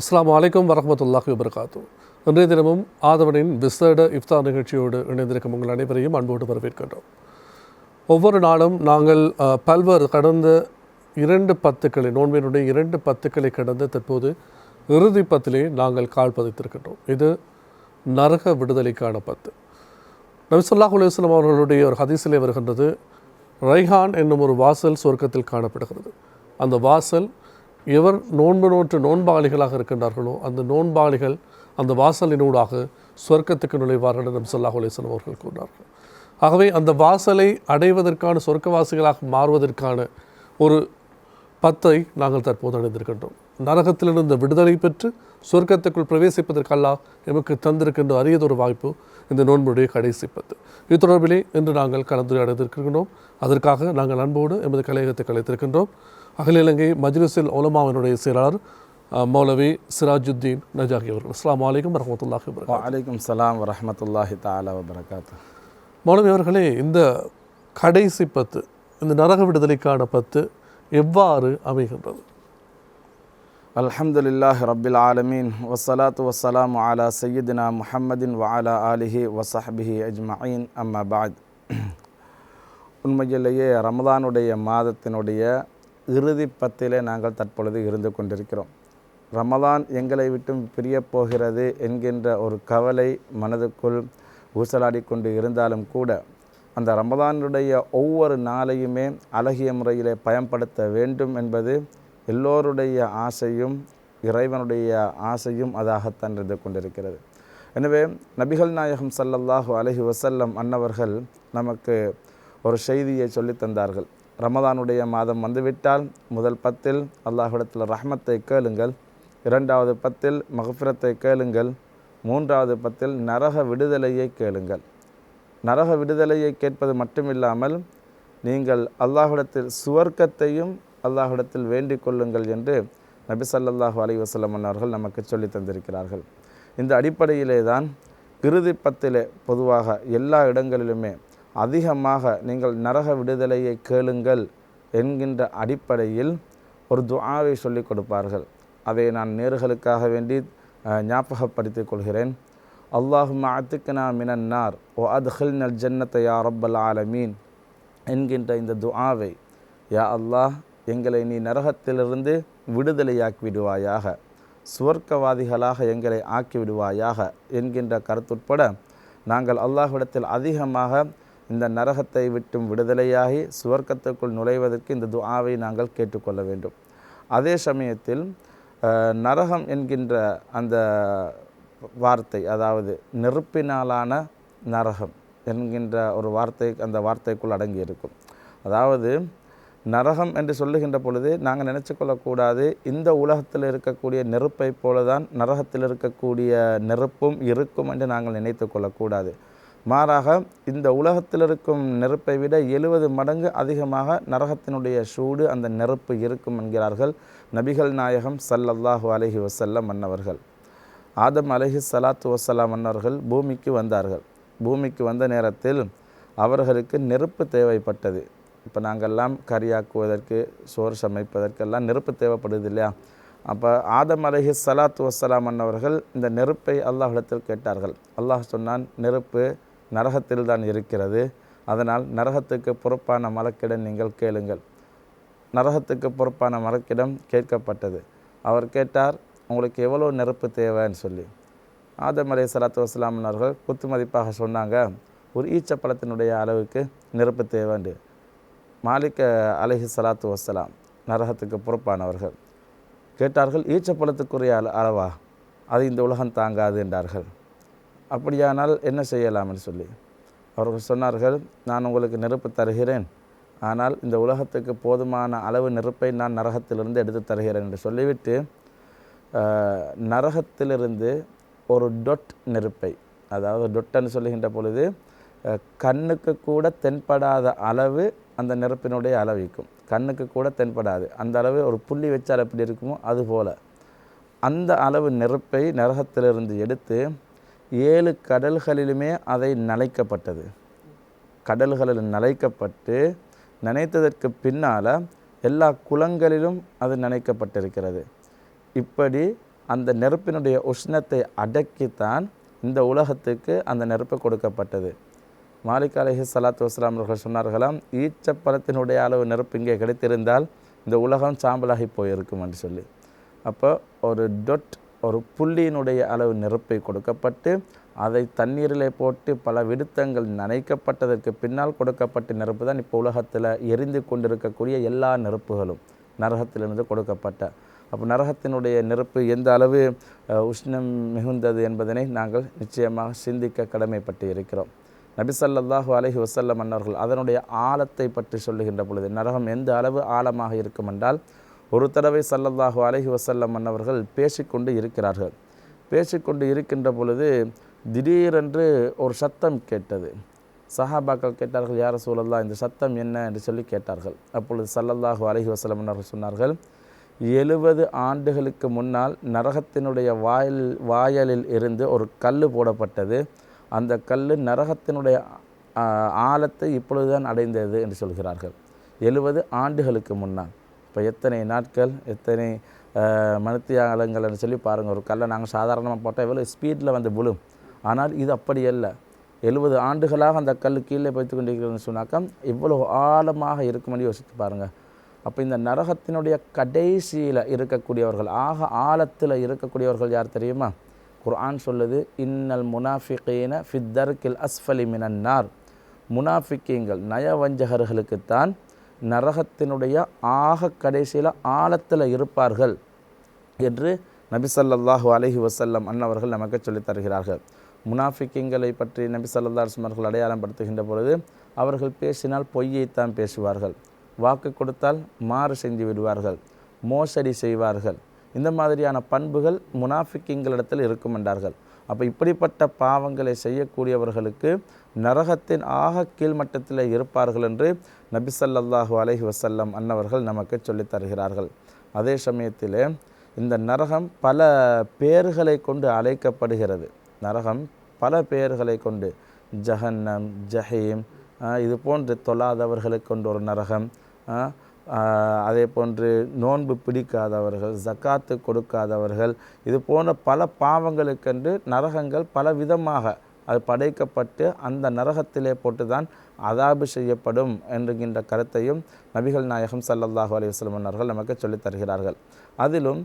அஸ்லாம் அலைக்கும் வரமத்துல்லாஹி வபர்காத்து. இன்றைய தினமும் ஆதவனின் விசேட இஃப்தார் நிகழ்ச்சியோடு இணைந்திருக்கும் உங்கள் அனைவரையும் அன்போடு வரவேற்கின்றோம். ஒவ்வொரு நாளும் நாங்கள் பல்வேறு கடந்த இரண்டு பத்துக்களை நோன்பினுடைய இரண்டு பத்துக்களை கடந்து தற்போது இறுதி பத்திலே நாங்கள் கால் பதித்திருக்கின்றோம். இது நரக விடுதலைக்கான பத்து. நபிசல்லாஹ் அலுவலாம் அவர்களுடைய ஒரு ஹதீஸிலே வருகின்றது ரைஹான் என்னும் ஒரு வாசல் சொர்க்கத்தில் காணப்படுகிறது. அந்த வாசல் எவர் நோன்பு நோற்று நோன்பாளிகளாக இருக்கின்றார்களோ அந்த நோன்பாளிகள் அந்த வாசலினூடாக சொர்க்கத்துக்கு நுழைவார்கள் என்று சொல்லாஹ் அலுவலம் அவர்கள் கூறினார்கள். ஆகவே அந்த வாசலை அடைவதற்கான சொர்க்கவாசிகளாக மாறுவதற்கான ஒரு பத்தை நாங்கள் தற்போது அடைந்திருக்கின்றோம். நரகத்திலிருந்து விடுதலை பெற்று சொர்க்கத்துக்குள் பிரவேசிப்பதற்கெல்லாம் எமக்கு தந்திருக்கின்ற அரியதொரு வாய்ப்பு இந்த நோன்புடைய கடைசி பத்து. இது தொடர்பிலே இன்று நாங்கள் கலந்துரையாடிருக்கின்றோம் அதற்காக நாங்கள் அன்போடு எமது கலையகத்தை கலைத்திருக்கின்றோம் அகில இலங்கை மஜ்லிஸில் உலமாவினுடைய செயலாளர் மௌலவி சிராஜுத்தீன் நஜாகி அவர்கள். அஸ்லாம் வலைக்கம் வரமத்துல்லாஹி வலைக்கும் சலாம் வரஹமத்துல்லாஹி தாலா வபரகாத்து. மௌலவி அவர்களே இந்த கடைசி பத்து இந்த நரக விடுதலைக்கான பத்து எவ்வாறு அமைகின்றது? அல்ஹம்துலில்லாஹ் ரப்பில் ஆலமீன். வஸ்ஸலாத்து வஸ்ஸலாமு அலா சையீதினா முஹம்மதின் வஅலா ஆலிஹி வஸஹ்பிஹி அஜ்மஈன். அம்மா பாத். உண்மையிலேயே ரமதானுடைய மாதத்தினுடைய இறுதி பத்திலே நாங்கள் தற்பொழுது இருந்து கொண்டிருக்கிறோம். ரமதான் எங்களை விட்டும் பிரியப் போகிறது என்கின்ற ஒரு கவலை மனதுக்குள் ஊசலாடி கொண்டு இருந்தாலும் கூட அந்த ரமதானுடைய ஒவ்வொரு நாளையுமே அழகிய முறையிலே பயன்படுத்த வேண்டும் என்பது எல்லோருடைய ஆசையும் இறைவனுடைய ஆசையும் அதாகத்தான் இருந்து கொண்டிருக்கிறது. எனவே நபிகள் நாயகம் சல்லல்லாஹு அலஹி வசல்லம் அன்னவர்கள் நமக்கு ஒரு செய்தியை சொல்லித் தந்தார்கள். ரமதானுடைய மாதம் வந்துவிட்டால் முதல் பத்தில் அல்லாஹிடத்தில் ரஹ்மத்தை கேளுங்கள். இரண்டாவது பத்தில் மகஃபிரத்தை கேளுங்கள். மூன்றாவது பத்தில் நரக விடுதலையை கேளுங்கள். நரக விடுதலையை கேட்பது மட்டுமில்லாமல் நீங்கள் அல்லாஹிடத்தில் சுவர்க்கத்தையும் அல்லாஹிடத்தில் வேண்டிக் கொள்ளுங்கள் என்று நபி ஸல்லல்லாஹு அலி வஸல்லம் அவர்கள் நமக்கு சொல்லி தந்திருக்கிறார்கள். இந்த அடிப்படையிலே தான் இறுதி பத்திலே பொதுவாக எல்லா இடங்களிலுமே அதிகமாக நீங்கள் நரக விடுதலையை கேளுங்கள் என்கின்ற அடிப்படையில் ஒரு துஆவை சொல்லிக் கொடுப்பார்கள். அதை நான் நேர்களுக்காக வேண்டி ஞாபகப்படுத்திக் கொள்கிறேன். அல்லாஹும் அத்துக்கனா மினன்னார் ஓ அத்ஹில் நல் ஜன்னத்தை யா ரப்பல் ஆலமீன் என்கின்ற இந்த துஆவை யா அல்லாஹ் எங்களை நீ நரகத்திலிருந்து விடுதலையாக்கி விடுவாயாக சுவர்க்கவாதிகளாக எங்களை ஆக்கி விடுவாயாக என்கின்ற கருத்துட்பட நாங்கள் அல்லாஹ்விடத்தில் அதிகமாக இந்த நரகத்தை விட்டும் விடுதலையாகி சுவர்க்கத்துக்குள் நுழைவதற்கு இந்த துஆவை நாங்கள் கேட்டுக்கொள்ள வேண்டும். அதே சமயத்தில் நரகம் என்கின்ற அந்த வார்த்தை அதாவது நெருப்பினாலான நரகம் என்கின்ற ஒரு வார்த்தை அந்த வார்த்தைக்குள் அடங்கி இருக்கும். அதாவது நரகம் என்று சொல்லுகின்ற பொழுது நாங்கள் நினச்சி கொள்ளக்கூடாது இந்த உலகத்தில் இருக்கக்கூடிய நெருப்பை போல தான் நரகத்தில் இருக்கக்கூடிய நெருப்பும் இருக்கும் என்று நாங்கள் நினைத்து கொள்ளக்கூடாது. மாறாக இந்த உலகத்தில் இருக்கும் நெருப்பை விட எழுபது மடங்கு அதிகமாக நரகத்தினுடைய சூடு அந்த நெருப்பு இருக்கும் என்கிறார்கள் நபிகள் நாயகம் சல்லல்லாஹு அலஹி வசல்லம் மன்னவர்கள் ஆதம் அலஹி சலாத்து வஸ்ஸலாம் மன்னர்கள் பூமிக்கு வந்தார்கள். பூமிக்கு வந்த நேரத்தில் அவர்களுக்கு நெருப்பு தேவைப்பட்டது. இப்போ நாங்கள்லாம் கரியாக்குவதற்கு சோறு சமைப்பதற்கெல்லாம் நெருப்பு தேவைப்படுது இல்லையா? அப்போ ஆதம் அலஹி சலாத்து வசலாம் மன்னவர்கள் இந்த நெருப்பை அல்லாஹிடத்தில் கேட்டார்கள். அல்லாஹ் சொன்னான் நெருப்பு நரகத்தில் தான் இருக்கிறது. அதனால் நரகத்துக்கு பொறுப்பான மலக்கிடம் நீங்கள் கேளுங்கள். நரகத்துக்கு பொறுப்பான மலக்கிடம் கேட்கப்பட்டது. அவர் கேட்டார் உங்களுக்கு எவ்வளோ நெருப்பு தேவைன்னு சொல்லி. ஆதம் அலை சலாத்து வஸ்லாமனர்கள் குத்து மதிப்பாக சொன்னாங்க ஒரு ஈச்சப்பழத்தினுடைய அளவுக்கு நெருப்பு தேவைண்டு. மாலிக்க அலஹி சலாத்து வசலாம் நரகத்துக்கு பொறுப்பானவர்கள் கேட்டார்கள் ஈச்சப்பழத்துக்குரிய அளவா? அது இந்த உலகம் தாங்காது என்றார்கள். அப்படியானால் என்ன செய்யலாம்னு சொல்லி. அவர்கள் சொன்னார்கள் நான் உங்களுக்கு நெருப்பு தருகிறேன். ஆனால் இந்த உலகத்துக்கு போதுமான அளவு நெருப்பை நான் நரகத்திலிருந்து எடுத்து தருகிறேன் என்று சொல்லிவிட்டு நரகத்திலிருந்து ஒரு டொட் நெருப்பை அதாவது டொட்டன்னு சொல்லுகின்ற பொழுது கண்ணுக்கு கூட தென்படாத அளவு அந்த நெருப்பினுடைய அளவிக்கும். கண்ணுக்கு கூட தென்படாது. அந்த அளவு ஒரு புள்ளி வச்சால் எப்படி இருக்குமோ அதுபோல். அந்த அளவு நெருப்பை நரகத்திலிருந்து எடுத்து ஏழு கடல்களிலுமே அதை நனைக்கப்பட்டது. கடல்களில் நனைக்கப்பட்டு நனைத்ததற்கு பின்னால் எல்லா குளங்களிலும் அது நனைக்கப்பட்டிருக்கிறது. இப்படி அந்த நெருப்பினுடைய உஷ்ணத்தை அடக்கித்தான் இந்த உலகத்துக்கு அந்த நெருப்பு கொடுக்கப்பட்டது. மாலிக் அலஹி சலாத்து வஸ்லாம் அவர்கள் சொன்னார்களாம் ஈச்சப்பழத்தினுடைய அளவு நெருப்பு இங்கே கிடைத்திருந்தால் இந்த உலகம் சாம்பலாகி போயிருக்கும் என்று சொல்லி. அப்போ ஒரு டொட் ஒரு புள்ளியினுடைய அளவு நெருப்பை கொடுக்கப்பட்டு அதை தண்ணீரிலே போட்டு பல விடுத்தங்கள் நனைக்கப்பட்டதற்கு பின்னால் கொடுக்கப்பட்ட நெருப்பு தான் இப்போ உலகத்தில் எரிந்து கொண்டிருக்கக்கூடிய எல்லா நெருப்புகளும். நரகத்திலிருந்து கொடுக்கப்பட்ட. அப்போ நரகத்தினுடைய நெருப்பு எந்த அளவு உஷ்ணம் மிகுந்தது என்பதனை நாங்கள் நிச்சயமாக சிந்திக்க கடமைப்பட்டு இருக்கிறோம். நபிசல்லாஹு அலஹி அலைஹி மன்னர்கள் அதனுடைய ஆழத்தை பற்றி சொல்லுகின்ற பொழுது நரகம் எந்த அளவு ஆழமாக இருக்கும் என்றால் ஒரு தடவை சல்லல்லாஹு அலஹி வசல்லம் அன்னவர்கள் பேசிக்கொண்டு இருக்கிறார்கள். பேசிக்கொண்டு இருக்கின்ற பொழுது திடீரென்று ஒரு சத்தம் கேட்டது. சஹாபாக்கள் கேட்டார்கள் யார் சூழல்லா இந்த சத்தம் என்ன? என்று சொல்லி கேட்டார்கள். அப்பொழுது சல்லல்லாஹு அலஹி வஸல்லம் அன்னவர்கள் சொன்னார்கள் எழுபது ஆண்டுகளுக்கு முன்னால் நரகத்தினுடைய வாயில் வாயலில் இருந்து ஒரு கல் போடப்பட்டது. அந்த கல் நரகத்தினுடைய ஆழத்தை இப்பொழுதுதான் அடைந்தது என்று சொல்கிறார்கள். எழுபது ஆண்டுகளுக்கு முன்னால். இப்போ எத்தனை நாட்கள் எத்தனை மனுத்தியாலங்கள்னு சொல்லி பாருங்கள் ஒரு கல்லை நாங்கள் சாதாரணமாக போட்டால் எவ்வளோ ஸ்பீடில் வந்து விழும். ஆனால் இது அப்படி அல்ல. எழுபது ஆண்டுகளாக அந்த கல் கீழே வைத்து கொண்டிருக்கிறதுன்னு சொன்னாக்கா இவ்வளோ ஆழமாக இருக்கும்படி யோசித்து பாருங்கள் அப்போ இந்த நரகத்தினுடைய கடைசியில் இருக்கக்கூடியவர்கள் ஆக ஆழத்தில் இருக்கக்கூடியவர்கள் யார் தெரியுமா? குர்ஆன் சொல்லுது இன்னல் முனாஃபிகீன ஃபித்தர்கில் அஸ்ஃபலி மினன்னார் முனாஃபிக்கீங்கள் நயவஞ்சகர்களுக்குத்தான் நரகத்தினுடைய ஆக கடைசியில் ஆழத்தில் இருப்பார்கள் என்று நபிசல்லாஹு அலஹி வசல்லம் அன்னவர்கள் நமக்கு சொல்லித் தருகிறார்கள். முனாஃபிக்கிங்களை பற்றி நபி ஸல்லல்லாஹு அடையாளம் படுத்துகின்ற பொழுது அவர்கள் பேசினால் பொய்யைத்தான் பேசுவார்கள். வாக்கு கொடுத்தால் மாறு செஞ்சு விடுவார்கள் மோசடி செய்வார்கள். இந்த மாதிரியான பண்புகள் முனாஃபிக்கிங்களிடத்தில் இருக்கும் என்றார்கள். அப்போ இப்படிப்பட்ட பாவங்களை செய்யக்கூடியவர்களுக்கு நரகத்தின் ஆக கீழ்மட்டத்தில் இருப்பார்கள் என்று நபி ஸல்லல்லாஹு வசல்லம் அன்னவர்கள் நமக்கு சொல்லித் தருகிறார்கள். அதே சமயத்தில் இந்த நரகம் பல பேர்களை கொண்டு அழைக்கப்படுகிறது. நரகம் பல பெயர்களை கொண்டு ஜஹன்னம் ஜஹீம் இது போன்று தொல்லாதவர்களை கொண்டு ஒரு நரகம் அதே போன்று நோன்பு பிடிக்காதவர்கள் ஜக்காத்து கொடுக்காதவர்கள் இது போன்ற பல பாவங்களுக்கென்று நரகங்கள் பல விதமாக அது படைக்கப்பட்டு அந்த நரகத்திலே போட்டு தான் அதாபு செய்யப்படும் என்கின்ற கருத்தையும் நபிகள் நாயகம் சல்லல்லாஹு அலைஹி வஸல்லம் நமக்கு சொல்லித் தருகிறார்கள். அதிலும்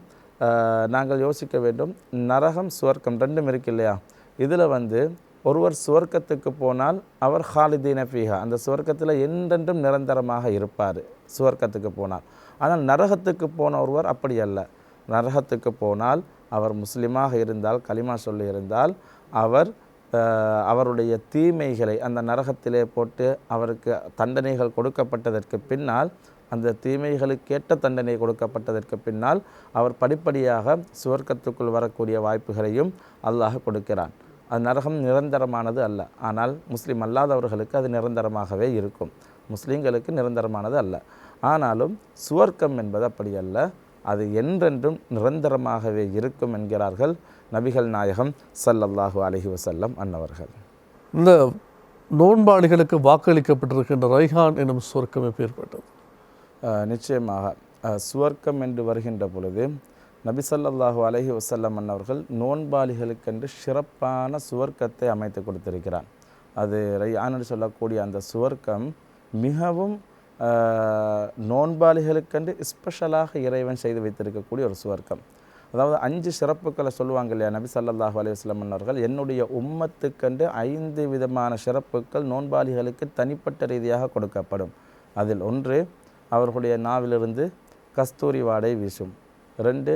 நாங்கள் யோசிக்க வேண்டும் நரகம் சுவர்க்கம் ரெண்டும் இருக்கு இல்லையா? இதில் வந்து ஒருவர் சுவர்க்கத்துக்கு போனால் அவர் ஹாலிதீன ஃபீஹா அந்த சுவர்க்கத்தில் என்றென்றும் நிரந்தரமாக இருப்பார் சுவர்க்கத்துக்கு போனால். ஆனால் நரகத்துக்கு போன ஒருவர் அப்படி அல்ல. நரகத்துக்கு போனால் அவர் முஸ்லீமாக இருந்தால் களிமா சொல்லி இருந்தால் அவர் அவருடைய தீமைகளை அந்த நரகத்திலே போட்டு அவருக்கு தண்டனைகள் கொடுக்கப்பட்டதற்கு பின்னால் அந்த தீமைகளுக்கேற்ற தண்டனை கொடுக்கப்பட்டதற்கு பின்னால் அவர் படிப்படியாக சுவர்க்கத்துக்குள் வரக்கூடிய வாய்ப்புகளையும் அல்லாஹ் கொடுக்கிறான். அது நரகம் நிரந்தரமானது அல்ல. ஆனால் முஸ்லீம் அல்லாதவர்களுக்கு அது நிரந்தரமாகவே இருக்கும். முஸ்லீம்களுக்கு நிரந்தரமானது அல்ல. ஆனாலும் சுவர்க்கம் என்பது அப்படி அல்ல. அது என்றென்றும் நிரந்தரமாகவே இருக்கும் என்கிறார்கள் நபிகள் நாயகம் ஸல்லல்லாஹு அலைஹி வஸல்லம் அன்னவர்கள். இந்த நோன்பாளிகளுக்கு வாக்களிக்கப்பட்டிருக்கின்ற ரைஹான் எனும் சொர்க்கம் எப்பேற்பட்டது அஹ் நிச்சயமாக சுவர்க்கம் என்று வருகின்ற பொழுது நபி அலஹி வசல்லம் அன்னவர்கள் நோன்பாளிகளுக்கென்று சிறப்பான சுவர்க்கத்தை அமைத்து கொடுத்திருக்கிறார். அது ரையான் சொல்லக்கூடிய அந்த சுவர்க்கம் மிகவும் நோன்பாளிகளுக்கென்று ஸ்பெஷலாக இறைவன் செய்து வைத்திருக்கக்கூடிய ஒரு சுவர்க்கம். அதாவது அஞ்சு சிறப்புகளை சொல்லுவாங்க இல்லையா நபி சல்லாஹு அலைஹி அவர்கள் என்னுடைய உம்மத்துக்கென்று ஐந்து விதமான சிறப்புகள் நோன்பாளிகளுக்கு தனிப்பட்ட ரீதியாக கொடுக்கப்படும். அதில் ஒன்று அவர்களுடைய நாவிலிருந்து கஸ்தூரி வாடை வீசும். ரெண்டு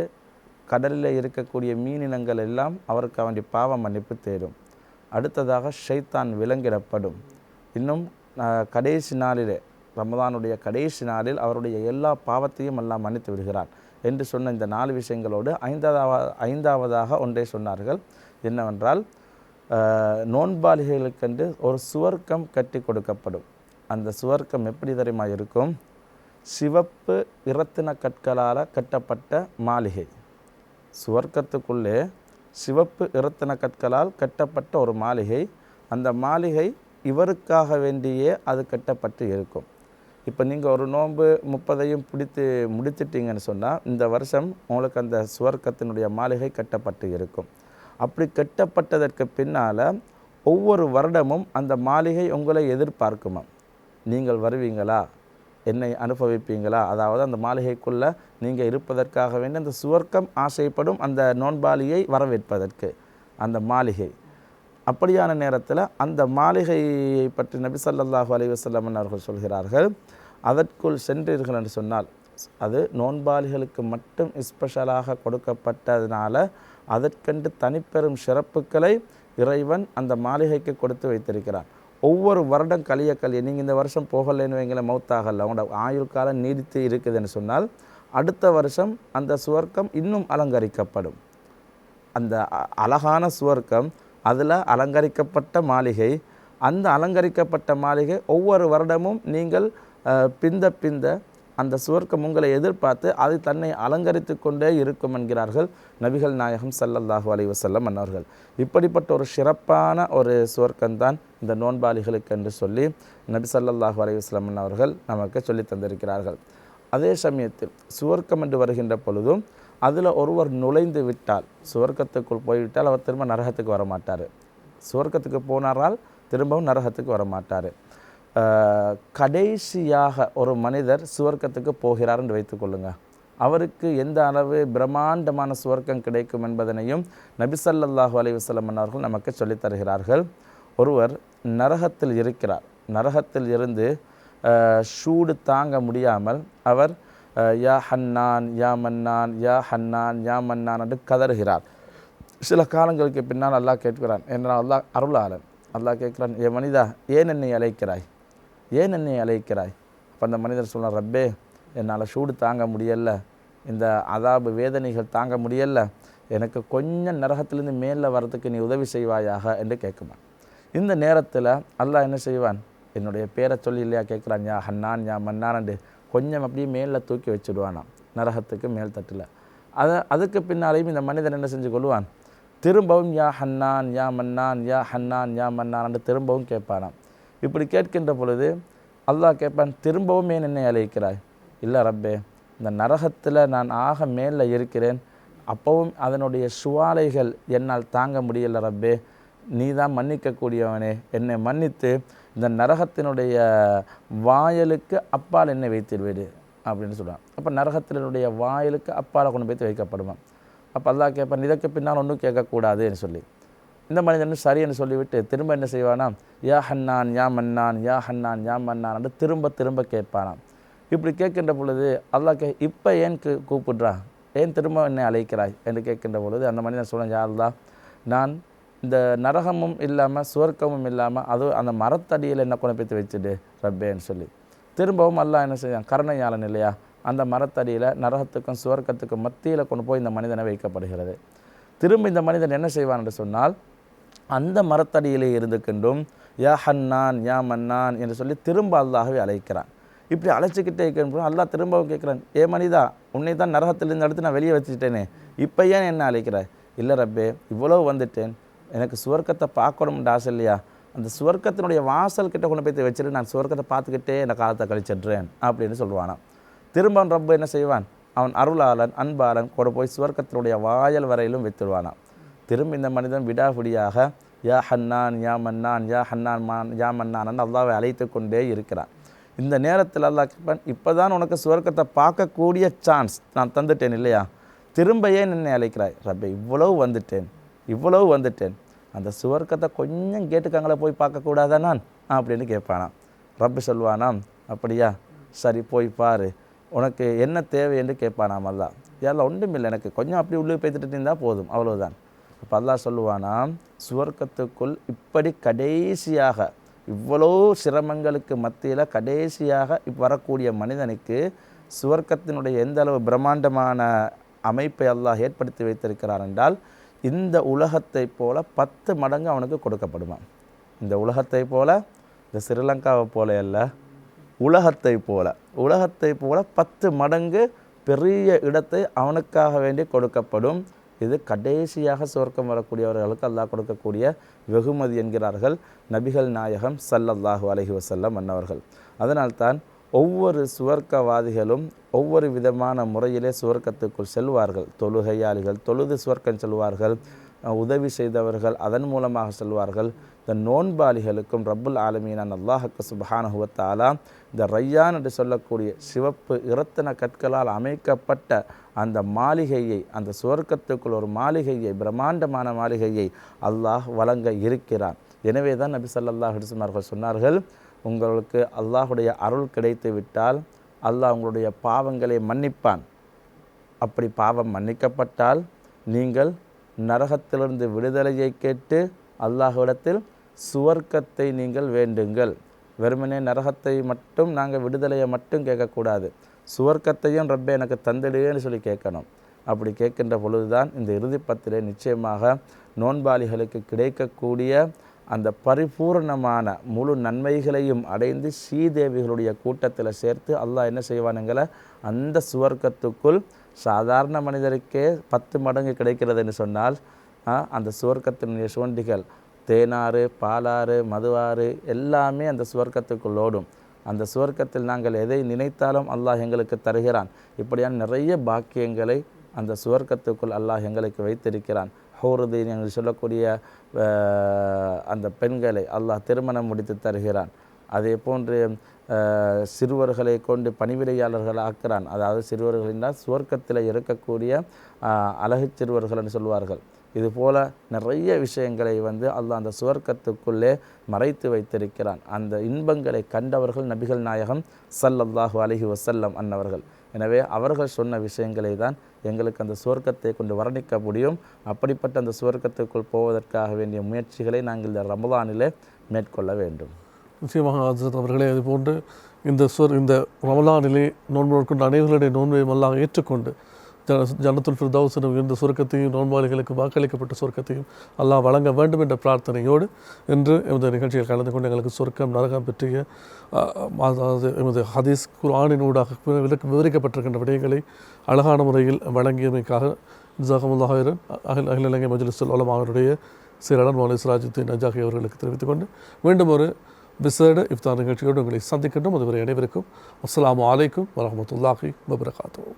கடலில் இருக்கக்கூடிய மீனினங்கள் எல்லாம் அவருக்கு அவனுடைய பாவ மன்னிப்பு தேடும். அடுத்ததாக ஷைத்தான் விலங்கிடப்படும். இன்னும் கடைசி நாளிலே ரமதானுடைய கடைசி நாளில் அவருடைய எல்லா பாவத்தையும் எல்லாம் மன்னித்து விடுகிறார் என்று சொன்ன இந்த நாலு விஷயங்களோடு ஐந்தாவது ஐந்தாவதாக ஒன்றை சொன்னார்கள். என்னவென்றால் நோன்பாளிகளுக்கென்று ஒரு சுவர்க்கம் கட்டி கொடுக்கப்படும். அந்த சுவர்க்கம் எப்படி தெரியுமா இருக்கும்? சிவப்பு இரத்தின கற்களால் கட்டப்பட்ட மாளிகை. சுவர்க்கத்துக்குள்ளே சிவப்பு இரத்தின கற்களால் கட்டப்பட்ட ஒரு மாளிகை. அந்த மாளிகை இவருக்காக வேண்டியே அது கட்டப்பட்டு இருக்கும். இப்போ நீங்கள் ஒரு நோன்பு முப்பதையும் பிடித்து முடித்துட்டீங்கன்னு சொன்னால் இந்த வருஷம் உங்களுக்கு அந்த சுவர்க்கத்தினுடைய மாளிகை கட்டப்பட்டு இருக்கும். அப்படி கட்டப்பட்டதற்கு பின்னால் ஒவ்வொரு வருடமும் அந்த மாளிகை உங்களை எதிர்பார்க்குமா நீங்கள் வருவீங்களா? என்னை அனுபவிப்பீங்களா? அதாவது அந்த மாளிகைக்குள்ளே நீங்கள் இருப்பதற்காக வேண்டி அந்த சுவர்க்கம் ஆசைப்படும் அந்த நோன்பாளியை வரவேற்பதற்கு அந்த மாளிகை. அப்படியான நேரத்தில் அந்த மாளிகையை பற்றி நபி ஸல்லல்லாஹு அலைஹி அவர்கள் சொல்கிறார்கள் அதற்குள் சென்றீர்கள் என்று சொன்னால் அது நோன்பாளிகளுக்கு மட்டும் ஸ்பெஷலாக கொடுக்கப்பட்டதுனால அதற்கென்று தனிப்பெரும் சிறப்புகளை இறைவன் அந்த மாளிகைக்கு கொடுத்து வைத்திருக்கிறான். ஒவ்வொரு வருடம் கழிய கழிய நீங்கள் இந்த வருஷம் போகலைன்னு வைங்களேன் மௌத்தாகல. உங்களோட ஆயுள் காலம் நீடித்து இருக்குதுன்னு சொன்னால் அடுத்த வருஷம் அந்த சுவர்க்கம் இன்னும் அலங்கரிக்கப்படும். அந்த அ- அழகான சுவர்க்கம் அதில் அலங்கரிக்கப்பட்ட மாளிகை அந்த அலங்கரிக்கப்பட்ட மாளிகை ஒவ்வொரு வருடமும் நீங்கள் பிந்த பிந்த அந்த சுவர்க்கம் உங்களை எதிர்பார்த்து அது தன்னை அலங்கரித்து கொண்டே இருக்கும் என்கிறார்கள் நபிகள் நாயகம் சல்லல்லாஹு அலைவசல்லம் வஸல்லம் அன்னவர்கள் இப்படிப்பட்ட ஒரு சிறப்பான ஒரு சுவர்க்கம்தான் இந்த நோன்பாளிகளுக்கு என்று சொல்லி நபி சல்லல்லாஹு அலைஹி வஸல்லம் அவர்கள் நமக்கு சொல்லி தந்திருக்கிறார்கள். அதே சமயத்தில் சுவர்க்கம் என்று வருகின்ற பொழுதும் அதில் ஒருவர் நுழைந்து விட்டால் சுவர்க்கத்துக்குள் போய்விட்டால் அவர் திரும்ப நரகத்துக்கு வர மாட்டார் சுவர்க்கத்துக்கு போனாரால் திரும்பவும் நரகத்துக்கு வர மாட்டார் கடைசியாக ஒரு மனிதர் சுவர்க்கத்துக்கு போகிறார் என்று வைத்துக்கொள்ளுங்க அவருக்கு எந்த அளவு பிரம்மாண்டமான சுவர்க்கம் கிடைக்கும் என்பதனையும் நபி ஸல்லல்லாஹு அவர்கள் நமக்கு சொல்லித் தருகிறார்கள். ஒருவர் நரகத்தில் இருக்கிறார். நரகத்தில் இருந்து சூடு தாங்க முடியாமல் அவர் யா ஹன்னான் யா மன்னான் யா ஹன்னான் யா மன்னான் என்று கதறுகிறார். சில காலங்களுக்கு பின்னால் அல்லாஹ் கேட்கிறான் என்றால் அல்லாஹ் அருளாளன் அல்லாஹ் கேட்கிறான் ஏ மனிதா ஏன் என்னை அழைக்கிறாய்? ஏன் என்னை அழைக்கிறாய்? அப்போ அந்த மனிதர் சொன்னார் ரப்பே என்னால் சூடு தாங்க முடியல. இந்த அதாபு வேதனைகள் தாங்க முடியல. எனக்கு கொஞ்சம் நரகத்திலேருந்து மேலே வரத்துக்கு நீ உதவி செய்வாயாக என்று கேட்குவான் இந்த நேரத்தில் அல்லாஹ் என்ன செய்வான்? என்னுடைய பேரை சொல்லி இல்லையா கேட்குறான். யா ஹன்னான் யா மன்னான்ண்டு கொஞ்சம் அப்படியே மேலே தூக்கி வச்சுடுவானாம். நரகத்துக்கு மேல் தட்டில். அதை அதுக்கு பின்னாலேயும் இந்த மனிதன் என்ன செஞ்சு கொள்வான்? திரும்பவும் யா ஹன்னான் யா மன்னான் யா ஹன்னான் யா மன்னான் திரும்பவும் கேட்பானாம். இப்படி கேட்கின்ற பொழுது அல்லாஹ் கேட்பான் திரும்பவும் ஏன் என்னை அழைக்கிறாய்? இல்லை ரப்பே இந்த நரகத்தில் நான் ஆக மேலே இருக்கிறேன். அப்பவும் அதனுடைய சுவாலைகள் என்னால் தாங்க முடியல ரப்பே. நீ தான் மன்னிக்கக்கூடியவனே. என்னை மன்னித்து இந்த நரகத்தினுடைய வாயலுக்கு அப்பால் என்னை வைத்திருவேடு அப்படின்னு சொல்லுவான் அப்போ நரகத்தினுடைய வாயலுக்கு அப்பால் கொண்டு போய் வைக்கப்படுவான். அப்போ அல்லா கேட்பான் இதற்கு பின்னால் ஒன்றும் கேட்கக்கூடாதுன்னு சொல்லி. இந்த மனிதன் சரின்னு சொல்லிவிட்டு திரும்ப என்ன செய்வானாம் யா ஹன்னான் யா மன்னான் யா ஹன்னான் யா மன்னான் என்று திரும்ப திரும்ப கேட்பானாம். இப்படி கேட்கின்ற பொழுது அல்லாஹ் கே இப்போ ஏன் கூ- கூப்பிடுறா? ஏன் திரும்ப என்னை அழைக்கிறாய்? என்று கேட்கின்ற பொழுது அந்த மனிதன் சொல்லுவான் யாருதா நான் இந்த நரகமும் இல்லாமல் சுவர்க்கமும் இல்லாமல் அதுவும் அந்த மரத்தடியில் என்ன கொண்டு போய் வச்சுடு ரப்பேன்னு சொல்லி. திரும்பவும் அல்லாஹ் என்ன செய்யான் கருணையாளன் இல்லையா? அந்த மரத்தடியில் நரகத்துக்கும் சுவர்க்கத்துக்கும் மத்தியில் கொண்டு போய் இந்த மனிதனை வைக்கப்படுகிறது. திரும்ப இந்த மனிதன் என்ன செய்வான் என்று சொன்னால் அந்த மரத்தடியிலே இருந்து யா ஹன்னான் யா மன்னான் என்று சொல்லி திரும்ப அல்லாஹ்வை அழைக்கிறான். இப்படி அழைச்சிக்கிட்டே இருக்கிற அல்லாஹ் திரும்பவும் கேட்குறான் ஏ மனிதா உன்னை தான் நரகத்திலிருந்து அடுத்து நான் வெளியே வச்சுட்டேனே இப்போ ஏன் என்ன அழைக்கிற? இல்லை ரப்பே இவ்வளோ வந்துட்டேன் எனக்கு சுவர்க்கத்தை பார்க்கணும்னு ஆசை இல்லையா? அந்த சுவர்க்கத்தினுடைய வாசல் கிட்ட கொண்டு போய் வச்சுட்டு நான் சுவர்க்கத்தை பார்த்துக்கிட்டே இந்த காலத்தை கழிச்சிடுறேன் அப்படின்னு சொல்லுவானான் திரும்ப ரப்ப என்ன செய்வான்? அவன் அருளாளன் அன்பாளன் கூட போய் சுவர்க்கத்தினுடைய வாயல் வரையிலும் வைத்துடுவானான் திரும்ப இந்த மனிதன் விடாபிடியாக யா ஹன்னான் யா மன்னான் யா ஹன்னான் மான் யா மன்னான் அல்லாவை அழைத்து கொண்டே இருக்கிறான். இந்த நேரத்தில் அல்லா கேட்பான் இப்போ தான் உனக்கு சுவர்க்கத்தை பார்க்கக்கூடிய சான்ஸ் நான் தந்துட்டேன் இல்லையா? திரும்ப ஏன் என்னை அழைக்கிறாய்? ரப்பே இவ்வளவு வந்துட்டேன் இவ்வளவு வந்துட்டேன். அந்த சுவர்க்கத்தை கொஞ்சம் கேட்டுக்காங்களே போய் பார்க்கக்கூடாதா நான்? அப்படின்னு கேட்பானா ரப்பு சொல்வானாம் அப்படியா? சரி போய் பாரு. உனக்கு என்ன தேவை? என்று கேட்பானாம் அல்லா ஏல்லாம் ஒன்றும் இல்லை எனக்கு கொஞ்சம் அப்படி உள்ளே பேத்துட்டு இருந்தால் போதும் அவ்வளோதான் அப்போ அல்லா சொல்லுவானா சுவர்க்கத்துக்குள் இப்படி கடைசியாக இவ்வளோ சிரமங்களுக்கு மத்தியில் கடைசியாக வரக்கூடிய மனிதனுக்கு சுவர்க்கத்தினுடைய எந்த அளவு பிரம்மாண்டமான அமைப்பை அல்லாஹ் ஏற்படுத்தி வைத்திருக்கிறார் என்றால் இந்த உலகத்தை போல பத்து மடங்கு அவனுக்கு கொடுக்கப்படுமா? இந்த உலகத்தை போல இந்த ஸ்ரீலங்காவை போல அல்ல உலகத்தை போல உலகத்தை போல பத்து மடங்கு பெரிய இடத்தை அவனுக்காக வேண்டி கொடுக்கப்படும் இது கடைசியாக சுவர்க்கம் வரக்கூடியவர்களுக்கு அல்லாஹ் கொடுக்கக்கூடிய வெகுமதி என்கிறார்கள். நபிகள் நாயகம் சல்லல்லாஹு அலஹி வசல்லம் அன்னவர்கள். அதனால்தான் ஒவ்வொரு சுவர்க்கவாதிகளும் ஒவ்வொரு விதமான முறையிலே சுவர்க்கத்துக்குள் செல்வார்கள். தொழுகையாளிகள் தொழுது சுவர்க்கம் செல்வார்கள். உதவி செய்தவர்கள் அதன் மூலமாக செல்வார்கள். இந்த நோன்பாளிகளுக்கும் ரப்புல் ஆலமீனான் அல்லாஹக்கு சுபஹானஹுவத்தாலா இந்த ரையான் என்று சொல்லக்கூடிய சிவப்பு இரத்தின கற்களால் அமைக்கப்பட்ட அந்த மாளிகையை அந்த சுவர்க்கத்துக்குள் ஒரு மாளிகையை பிரம்மாண்டமான மாளிகையை அல்லாஹ் வழங்க இருக்கிறான். எனவே தான் நபி ஸல்லல்லாஹு அவர்கள் சொன்னார்கள் உங்களுக்கு அல்லாஹுடைய அருள் கிடைத்து விட்டால் அல்லாஹ் உங்களுடைய பாவங்களை மன்னிப்பான். அப்படி பாவம் மன்னிக்கப்பட்டால் நீங்கள் நரகத்திலிருந்து விடுதலையை கேட்டு அல்லாஹ்விடத்தில் சுவர்க்கத்தை நீங்கள் வேண்டுங்கள். வெறுமனே நரகத்தை மட்டும் நாங்கள் விடுதலையை மட்டும் கேட்கக்கூடாது. சுவர்க்கத்தையும் ரப்பே எனக்கு தந்திடுன்னு சொல்லி கேட்கணும். அப்படி கேட்கின்ற பொழுதுதான் இந்த இறுதிப்பத்திலே நிச்சயமாக நோன்பாளிகளுக்கு கிடைக்கக்கூடிய அந்த பரிபூர்ணமான முழு நன்மைகளையும் அடைந்து ஸ்ரீதேவிகளுடைய கூட்டத்தில் சேர்த்து அல்லாஹ் என்ன செய்வானுங்களை? அந்த சுவர்க்கத்துக்குள் சாதாரண மனிதருக்கே பத்து மடங்கு கிடைக்கிறதுன்னு சொன்னால் அந்த சுவர்க்கத்தினுடைய சுவண்டிகள் தேனாறு பாலாறு மதுவாறு எல்லாமே அந்த சுவர்க்கத்துக்குள் ஓடும். அந்த சுவர்க்கத்தில் நாங்கள் எதை நினைத்தாலும் அல்லாஹ் எங்களுக்கு தருகிறான். இப்படியான நிறைய பாக்கியங்களை அந்த சுவர்க்கத்துக்குள் அல்லாஹ் எங்களுக்கு வைத்திருக்கிறான். ஹோருதீன் என்று சொல்லக்கூடிய அந்த பெண்களை அல்லாஹ் திருமணம் முடித்து தருகிறான். அதே போன்று சிறுவர்களை கொண்டு பணிவிடையாளர்கள் ஆக்கிறான். அதாவது சிறுவர்கள் என்றால் சுவர்க்கத்தில் இருக்கக்கூடிய அழகு சிறுவர்கள் என்று சொல்வார்கள். இது போல நிறைய விஷயங்களை வந்து அல்லாஹ் அந்த சுவர்க்கத்துக்குள்ளே மறைத்து வைத்திருக்கிறான். அந்த இன்பங்களை கண்டவர்கள் நபிகள் நாயகம் சல்லல்லாஹு அலஹி வசல்லம் அன்னவர்கள். எனவே அவர்கள் சொன்ன விஷயங்களை தான் எங்களுக்கு அந்த சுவர்க்கத்தை கொண்டு வர்ணிக்க முடியும். அப்படிப்பட்ட அந்த சுவர்க்கத்துக்குள் போவதற்காக வேண்டிய முயற்சிகளை நாங்கள் இந்த ரமலானிலே மேற்கொள்ள வேண்டும். நிச்சயமாக ஆசிரியர் அவர்களே அது போன்று இந்த சொர் இந்த ரமலானிலே நோன்பு நோட்கொண்ட அனைவர்களுடைய நோன்பையும் எல்லாம் ஏற்றுக்கொண்டு ஜன ஜனத்துல் ஃபிர்தௌஸ் இந்த சுருக்கத்தையும் நோன்பாளிகளுக்கு வாக்களிக்கப்பட்ட சுருக்கத்தையும் அல்லாஹ் வழங்க வேண்டும் என்ற பிரார்த்தனையோடு இன்று எமது நிகழ்ச்சியில் கலந்து கொண்டு எங்களுக்கு சுருக்கம் நரகம் பற்றிய அதாவது எமது ஹதீஸ் குர்ஆனினூடாக விளக்க விவரிக்கப்பட்டிருக்கின்ற விடயங்களை அழகான முறையில் வழங்கியமைக்காக ஜஹமுல்லாஹிரன் அகில் அகில இலங்கை மஜ்லிசுல் உலம் அவருடைய சீரடன் மௌலி சிராஜுத்தீன் நஜாகி அவர்களுக்கு தெரிவித்துக் கொண்டு மீண்டும் ஒரு விசேட இஃப்தார் நிகழ்ச்சியோடு உங்களை சந்திக்கின்றோம். அதுவரை அனைவருக்கும் அஸ்லாம் அலைக்கும் வரமத்துல்லாஹி வபரகாத்துஹு.